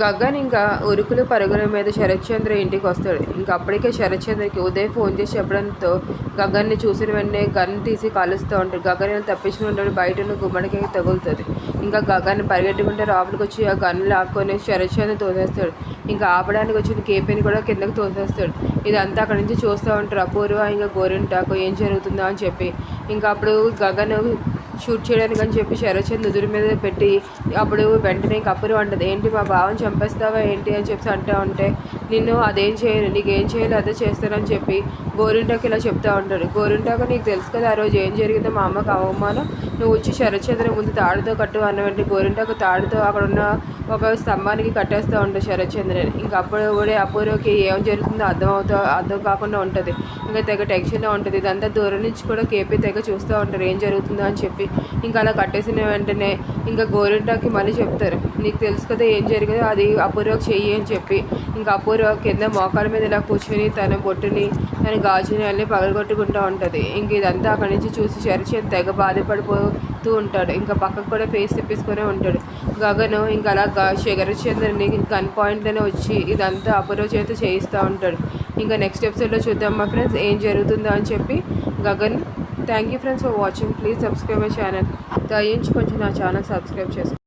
గగన్ ఇంకా ఉరుకులు పరుగుల మీద శరత్చంద్ర ఇంటికి వస్తాడు. ఇంకా అప్పటికే శరత్చంద్రకి ఉదయ్ ఫోన్ చేసి చెప్పడంతో గగన్ని చూసిన వెంటనే గన్ తీసి కాలుస్తూ ఉంటాడు. గగన్ ఇలా తప్పించుకుంటాడు బయట ఉన్న గుమ్మడికి తగులుతుంది. ఇంకా గగన్ పరిగెట్టుకుంటే లోపలికి వచ్చి ఆ గన్ లాక్కొని శరత్చంద్ర తోసేస్తాడు. ఇంకా ఆపడానికి వచ్చిన కేపీని కూడా కిందకి తోసేస్తాడు. ఇదంతా అక్కడి నుంచి చూస్తూ ఉంటారు. అపూర్వ ఇంకా గోరింటాకు ఏం జరుగుతుందో అని చెప్పి. ఇంకా అప్పుడు గగన్ షూట్ చేయడానికి అని చెప్పి శరచంద్ నుదురు మీద పెట్టి అప్పుడు వెంటనే కప్పురు అంటది ఏంటి మా బావని చంపేస్తావా ఏంటి? అని చెప్పి అంటూ ఉంటే నిన్ను అదేం చేయను నీకు ఏం చేయాలో అదే చేస్తానని చెప్పి గోరింటాకు ఇలా చెప్తా ఉంటాడు. గోరింటాకు నీకు తెలుసు కదా ఆ రోజు ఏం జరిగిందో మా అమ్మకు అవమానం. నువ్వు వచ్చి శరచంద్ర ముందు తాడుతో కట్టు అన్న వెంటనే గోరింటాకు తాడుతో అక్కడ ఉన్న ఒక స్తంభానికి కట్టేస్తూ ఉంటాడు శరత్చంద్రని ఇంకా అప్పుడు కూడా అపూర్వకి ఏం జరుగుతుందో అర్థం అవుతా అర్థం కాకుండా ఉంటుంది. ఇంకా తెగ టెన్షన్లో ఉంటుంది. ఇదంతా దూరం నుంచి కూడా కేపీ తెగ చూస్తూ ఉంటారు ఏం జరుగుతుందో అని చెప్పి. ఇంకా అలా కట్టేసిన వెంటనే ఇంకా గోరింటాకి మళ్ళీ చెప్తారు. నీకు తెలుసు కదా ఏం జరిగిందో అది అపూర్వకి చెయ్యి అని చెప్పి. ఇంకా అపూర్వ కింద మోకాల మీద ఇలా కూర్చొని తన బొట్టుని తన గాజుని అన్నీ పగలగొట్టుకుంటూ ఉంటుంది. ఇంక ఇదంతా అక్కడి నుంచి చూసి చరిచి తెగ బాధపడిపోతూ ఉంటాడు. ఇంకా పక్కకు కూడా ఫేస్ తెప్పించుకునే ఉంటాడు. గగను ఇంకా అలా శరచంద్రని గన్ పాయింట్లోనే వచ్చి ఇదంతా అపూర్వ చేత చేయిస్తూ ఉంటాడు. ఇంకా నెక్స్ట్ ఎపిసోడ్లో చూద్దాం మా ఫ్రెండ్స్ ఏం జరుగుతుందో అని చెప్పి Gagan thank you friends for watching please subscribe my channel దయించి కొంచెం నా ఛానల్ సబ్స్క్రైబ్ చేసుకోండి